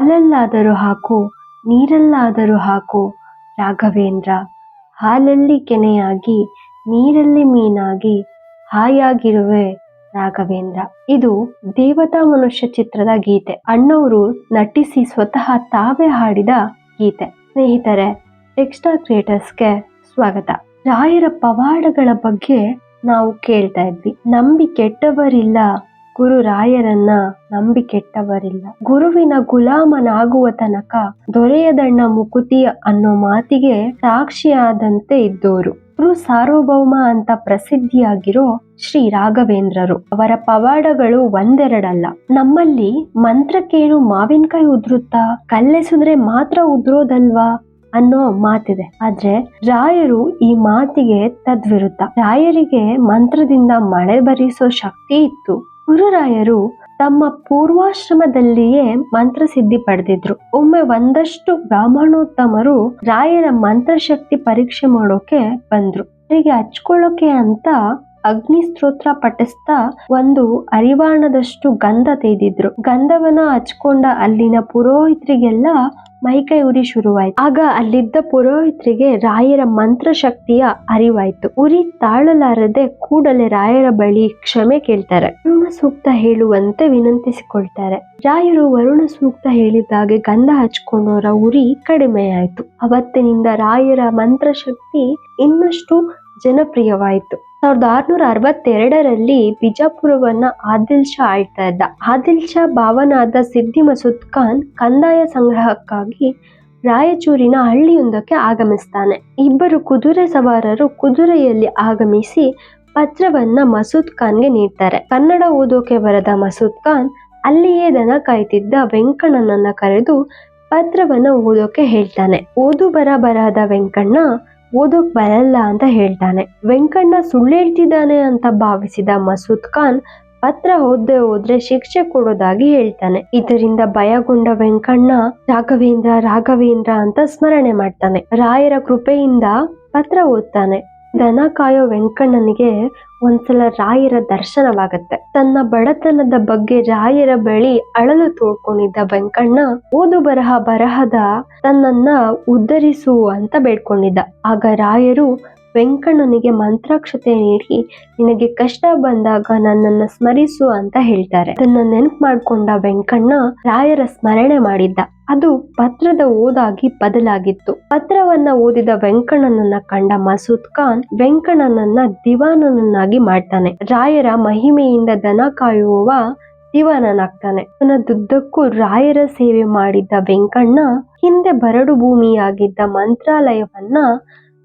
ಹಾಲಲ್ಲಾದರೂ ಹಾಕು, ನೀರಲ್ಲಾದರೂ ಹಾಕು. ರಾಘವೇಂದ್ರ, ಹಾಲಲ್ಲಿ ಕೆನೆಯಾಗಿ, ನೀರಲ್ಲಿ ಮೀನಾಗಿ, ಹಾಯಾಗಿರುವೆ ರಾಘವೇಂದ್ರ. ಇದು ದೇವತಾ ಮನುಷ್ಯ ಚಿತ್ರದ ಗೀತೆ. ಅಣ್ಣವರು ನಟಿಸಿ ಸ್ವತಃ ತಾವೇ ಹಾಡಿದ ಗೀತೆ. ಸ್ನೇಹಿತರೆ ಟೆಕ್ಸ್ಟಾ ಕ್ರಿಯೇಟರ್ಸ್ಗೆ ಸ್ವಾಗತ. ರಾಯರ ಪವಾಡಗಳ ಬಗ್ಗೆ ನಾವು ಕೇಳ್ತಾ ಇದ್ವಿ. ನಂಬಿ ಕೆಟ್ಟವರಿಲ್ಲ ಗುರು ರಾಯರನ್ನ ನಂಬಿ ಕೆಟ್ಟವರಿಲ್ಲ ಗುರುವಿನ ಗುಲಾಮನಾಗುವ ತನಕ ದೊರೆಯದಣ್ಣ ಮುಕುತಿ ಅನ್ನೋ ಮಾತಿಗೆ ಸಾಕ್ಷಿಯಾದಂತೆ ಇದ್ದೋರು. ಗುರು ಸಾರ್ವಭೌಮ ಅಂತ ಪ್ರಸಿದ್ಧಿಯಾಗಿರೋ ಶ್ರೀ ರಾಘವೇಂದ್ರರು. ಅವರ ಪವಾಡಗಳು ಒಂದೆರಡಲ್ಲ. ನಮ್ಮಲ್ಲಿ ಮಂತ್ರಕ್ಕೇನು ಮಾವಿನಕಾಯಿ ಉದುರುತ್ತಾ ಕಲ್ಲೆಸಿದ್ರೆ ಮಾತ್ರ ಉದ್ರೋದಲ್ವಾ ಅನ್ನೋ ಮಾತಿದೆ. ಆದ್ರೆ ರಾಯರು ಈ ಮಾತಿಗೆ ತದ್ವಿರುದ್ಧ. ರಾಯರಿಗೆ ಮಂತ್ರದಿಂದ ಮಳೆ ಬರಿಸೋ ಶಕ್ತಿ ಇತ್ತು. ಗುರುರಾಯರು ತಮ್ಮ ಪೂರ್ವಾಶ್ರಮದಲ್ಲಿಯೇ ಮಂತ್ರಸಿದ್ಧಿ ಪಡೆದಿದ್ರು. ಒಮ್ಮೆ ಒಂದಷ್ಟು ಬ್ರಾಹ್ಮಣೋತ್ತಮರು ರಾಯರ ಮಂತ್ರಶಕ್ತಿ ಪರೀಕ್ಷೆ ಮಾಡೋಕೆ ಬಂದ್ರು. ಅವರಿಗೆ ಹಚ್ಕೊಳ್ಳೋಕೆ ಅಂತ ಅಗ್ನಿ ಸ್ತೋತ್ರ ಪಠಿಸ್ತಾ ಒಂದು ಅರಿವಾಣದಷ್ಟು ಗಂಧ ತೆಗೆದಿದ್ರು. ಗಂಧವನ್ನ ಹಚ್ಕೊಂಡ ಅಲ್ಲಿನ ಪುರೋಹಿತರಿಗೆಲ್ಲ ಮೈಕೈ ಉರಿ ಶುರುವಾಯ್ತು. ಆಗ ಅಲ್ಲಿದ್ದ ಪುರೋಹಿತರಿಗೆ ರಾಯರ ಮಂತ್ರ ಶಕ್ತಿಯ ಅರಿವಾಯ್ತು. ಉರಿ ತಾಳಲಾರದೆ ಕೂಡಲೇ ರಾಯರ ಬಳಿ ಕ್ಷಮೆ ಕೇಳ್ತಾರೆ. ವರುಣ ಸೂಕ್ತ ಹೇಳುವಂತೆ ವಿನಂತಿಸಿಕೊಳ್ತಾರೆ. ರಾಯರು ವರುಣ ಸೂಕ್ತ ಹೇಳಿದಾಗೆ ಗಂಧ ಹಚ್ಕೊಂಡವರ ಉರಿ ಕಡಿಮೆ ಆಯ್ತು ಅವತ್ತಿನಿಂದ ರಾಯರ ಮಂತ್ರ ಶಕ್ತಿ ಇನ್ನಷ್ಟು ಜನಪ್ರಿಯವಾಯಿತು. ಸಾವಿರದ ಆರುನೂರ ಅರವತ್ತೆರಡರಲ್ಲಿ ಬಿಜಾಪುರವನ್ನ ಆದಿಲ್ ಶಾ ಆಳ್ತಾ ಇದ್ದ ಆದಿಲ್ ಶಾ ಭಾವನಾದ ಸಿದ್ದಿ ಮಸೂದ್ ಖಾನ್ ಕಂದಾಯ ಸಂಗ್ರಹಕ್ಕಾಗಿ ರಾಯಚೂರಿನ ಹಳ್ಳಿಯೊಂದಕ್ಕೆ ಆಗಮಿಸ್ತಾನೆ. ಇಬ್ಬರು ಕುದುರೆ ಸವಾರರು ಕುದುರೆಯಲ್ಲಿ ಆಗಮಿಸಿ ಪತ್ರವನ್ನ ಮಸೂದ್ ಖಾನ್ಗೆ ನೀಡ್ತಾರೆ. ಕನ್ನಡ ಓದೋಕೆ ಬರದ ಮಸೂದ್ ಖಾನ್ ಅಲ್ಲಿಯೇ ದನ ಕಾಯ್ತಿದ್ದ ವೆಂಕಣ್ಣನನ್ನ ಕರೆದು ಪತ್ರವನ್ನ ಓದೋಕೆ ಹೇಳ್ತಾನೆ. ಓದು ಬರ ಬರದ ವೆಂಕಣ್ಣ ಓದೋಕ್ ಬರಲ್ಲ ಅಂತ ಹೇಳ್ತಾನೆ. ವೆಂಕಣ್ಣ ಸುಳ್ಳು ಹೇಳ್ತಿದ್ದಾನೆ ಅಂತ ಭಾವಿಸಿದ ಮಸೂದ್ ಖಾನ್ ಪತ್ರ ಓದ್ದೆ ಹೋದ್ರೆ ಶಿಕ್ಷೆ ಕೊಡೋದಾಗಿ ಹೇಳ್ತಾನೆ. ಇದರಿಂದ ಭಯಗೊಂಡ ವೆಂಕಣ್ಣ ರಾಘವೇಂದ್ರ ರಾಘವೇಂದ್ರ ಅಂತ ಸ್ಮರಣೆ ಮಾಡ್ತಾನೆ. ರಾಯರ ಕೃಪೆಯಿಂದ ಪತ್ರ ಓದ್ತಾನೆ. ದನ ಕಾಯೋ ವೆಂಕಣ್ಣನಿಗೆ ಒಂದ್ಸಲ ರಾಯರ ದರ್ಶನವಾಗತ್ತೆ. ತನ್ನ ಬಡತನದ ಬಗ್ಗೆ ರಾಯರ ಬಳಿ ಅಳಲು ತೋಡ್ಕೊಂಡಿದ್ದ ವೆಂಕಣ್ಣ ಓದು ಬರಹ ಬರಹದ ತನ್ನನ್ನ ಉದ್ಧರಿಸು ಅಂತ ಬೇಡ್ಕೊಂಡಿದ್ದ. ಆಗ ರಾಯರು ವೆಂಕಣ್ಣನಿಗೆ ಮಂತ್ರಾಕ್ಷತೆ ನೀಡಿ, ನಿನಗೆ ಕಷ್ಟ ಬಂದಾಗ ನನ್ನನ್ನ ಸ್ಮರಿಸು ಅಂತ ಹೇಳ್ತಾರೆ. ಅದನ್ನ ನೆನಪು ಮಾಡ್ಕೊಂಡ ವೆಂಕಣ್ಣ ರಾಯರ ಸ್ಮರಣೆ ಮಾಡಿದ್ದ. ಅದು ಪತ್ರದ ಓದಾಗಿ ಬದಲಾಗಿತ್ತು. ಪತ್ರವನ್ನ ಓದಿದ ವೆಂಕಣ್ಣನನ್ನ ಕಂಡ ಮಸೂದ್ ಖಾನ್ ವೆಂಕಣ್ಣನನ್ನ ದಿವಾನನನ್ನಾಗಿ ಮಾಡ್ತಾನೆ. ರಾಯರ ಮಹಿಮೆಯಿಂದ ದನ ಕಾಯುವ ದಿವಾನನಾಗ್ತಾನೆ. ದುದ್ದಕ್ಕೂ ರಾಯರ ಸೇವೆ ಮಾಡಿದ್ದ ವೆಂಕಣ್ಣ ಹಿಂದೆ ಬರಡು ಭೂಮಿಯಾಗಿದ್ದ ಮಂತ್ರಾಲಯವನ್ನ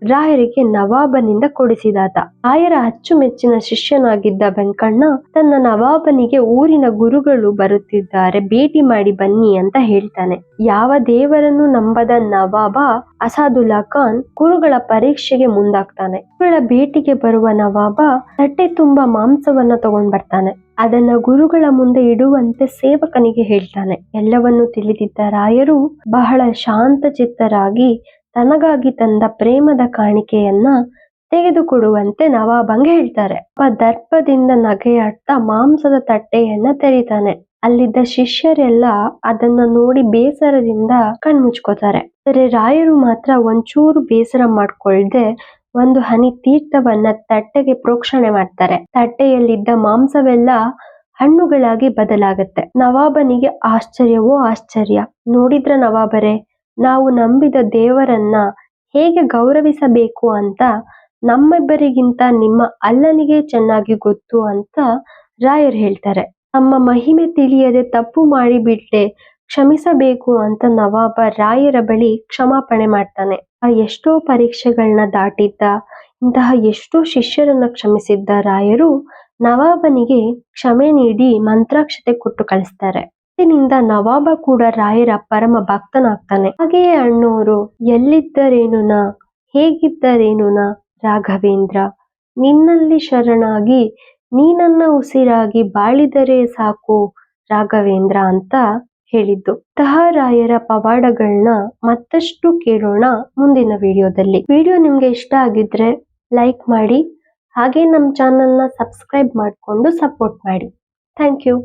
ರಾಯರಿಗೆ ನವಾಬನಿಂದ ಕೊಡಿಸಿದಾತ. ರಾಯರ ಅಚ್ಚುಮೆಚ್ಚಿನ ಶಿಷ್ಯನಾಗಿದ್ದ ವೆಂಕಣ್ಣ ತನ್ನ ನವಾಬನಿಗೆ ಊರಿನ ಗುರುಗಳು ಬರುತ್ತಿದ್ದಾರೆ, ಭೇಟಿ ಮಾಡಿ ಬನ್ನಿ ಅಂತ ಹೇಳ್ತಾನೆ. ಯಾವ ದೇವರನ್ನು ನಂಬದ ನವಾಬ ಅಸಾದುಲ್ಲಾ ಖಾನ್ ಗುರುಗಳ ಪರೀಕ್ಷೆಗೆ ಮುಂದಾಗ್ತಾನೆ. ಗುರುಗಳ ಭೇಟಿಗೆ ಬರುವ ನವಾಬ ತಟ್ಟೆ ತುಂಬಾ ಮಾಂಸವನ್ನ ತಗೊಂಡ್ ಬರ್ತಾನೆ ಅದನ್ನ ಗುರುಗಳ ಮುಂದೆ ಇಡುವಂತೆ ಸೇವಕನಿಗೆ ಹೇಳ್ತಾನೆ. ಎಲ್ಲವನ್ನು ತಿಳಿದಿದ್ದ ರಾಯರು ಬಹಳ ಶಾಂತ ಚಿತ್ತರಾಗಿ ತನಗಾಗಿ ತಂದ ಪ್ರೇಮದ ಕಾಣಿಕೆಯನ್ನ ತೆಗೆದುಕೊಡುವಂತೆ ನವಾಬಂಗೆ ಹೇಳ್ತಾರೆ. ದರ್ಪದಿಂದ ನಗೆಯಾಡ್ತಾ ಮಾಂಸದ ತಟ್ಟೆಯನ್ನ ತೆರೀತಾನೆ. ಅಲ್ಲಿದ್ದ ಶಿಷ್ಯರೆಲ್ಲ ಅದನ್ನ ನೋಡಿ ಬೇಸರದಿಂದ ಕಣ್ಮುಚ್ಕೋತಾರೆ. ಆದರೆ ರಾಯರು ಮಾತ್ರ ಒಂಚೂರು ಬೇಸರ ಮಾಡ್ಕೊಳ್ದೆ ಒಂದು ಹನಿ ತೀರ್ಥವನ್ನ ತಟ್ಟೆಗೆ ಪ್ರೋಕ್ಷಣೆ ಮಾಡ್ತಾರೆ. ತಟ್ಟೆಯಲ್ಲಿದ್ದ ಮಾಂಸವೆಲ್ಲ ಹಣ್ಣುಗಳಾಗಿ ಬದಲಾಗತ್ತೆ. ನವಾಬನಿಗೆ ಆಶ್ಚರ್ಯವೋ ಆಶ್ಚರ್ಯ. ನೋಡಿದ್ರ ನವಾಬರೇ? ನಾವು ನಂಬಿದ ದೇವರನ್ನ ಹೇಗೆ ಗೌರವಿಸಬೇಕು ಅಂತ ನಮ್ಮಿಬ್ಬರಿಗಿಂತ ನಿಮ್ಮ ಅಲ್ಲನಿಗೆ ಚೆನ್ನಾಗಿ ಗೊತ್ತು ಅಂತ ರಾಯರ್ ಹೇಳ್ತಾರೆ. ತಮ್ಮ ಮಹಿಮೆ ತಿಳಿಯದೆ ತಪ್ಪು ಮಾಡಿಬಿಟ್ಟೆ ಕ್ಷಮಿಸಬೇಕು ಅಂತ ನವಾಬ ರಾಯರ ಬಳಿ ಕ್ಷಮಾಪಣೆ ಮಾಡ್ತಾನೆ. ಆ ಎಷ್ಟೋ ಪರೀಕ್ಷೆಗಳನ್ನ ದಾಟಿದ್ದ, ಇಂತಹ ಎಷ್ಟೋ ಶಿಷ್ಯರನ್ನ ಕ್ಷಮಿಸಿದ್ದ ರಾಯರು ನವಾಬನಿಗೆ ಕ್ಷಮೆ ನೀಡಿ ಮಂತ್ರಾಕ್ಷತೆ ಕೊಟ್ಟು ಕಳಿಸ್ತಾರೆ. ನಿಂದ ನವಾಬ ಕೂಡ ರಾಯರ ಪರಮ ಭಕ್ತನಾಗ್ತಾನೆ. ಹಾಗೆಯೇ ಅಣ್ಣೋರು, ಎಲ್ಲಿದ್ದರೇನುನ, ಹೇಗಿದ್ದರೇನುನ ರಾಘವೇಂದ್ರ, ನಿನ್ನಲ್ಲಿ ಶರಣಾಗಿ, ನೀನನ್ನ ಉಸಿರಾಗಿ ಬಾಳಿದರೆ ಸಾಕು ರಾಘವೇಂದ್ರ ಅಂತ ಹೇಳಿದ್ದು. ರಾಯರ ಪವಾಡಗಳನ್ನ ಮತ್ತಷ್ಟು ಕೇಳೋಣ ಮುಂದಿನ ವಿಡಿಯೋದಲ್ಲಿ. ವಿಡಿಯೋ ನಿಮ್ಗೆ ಇಷ್ಟ ಆಗಿದ್ರೆ ಲೈಕ್ ಮಾಡಿ, ಹಾಗೆ ನಮ್ಮ ಚಾನಲ್ನ ಸಬ್ಸ್ಕ್ರೈಬ್ ಮಾಡಿಕೊಂಡು ಸಪೋರ್ಟ್ ಮಾಡಿ. Thank you.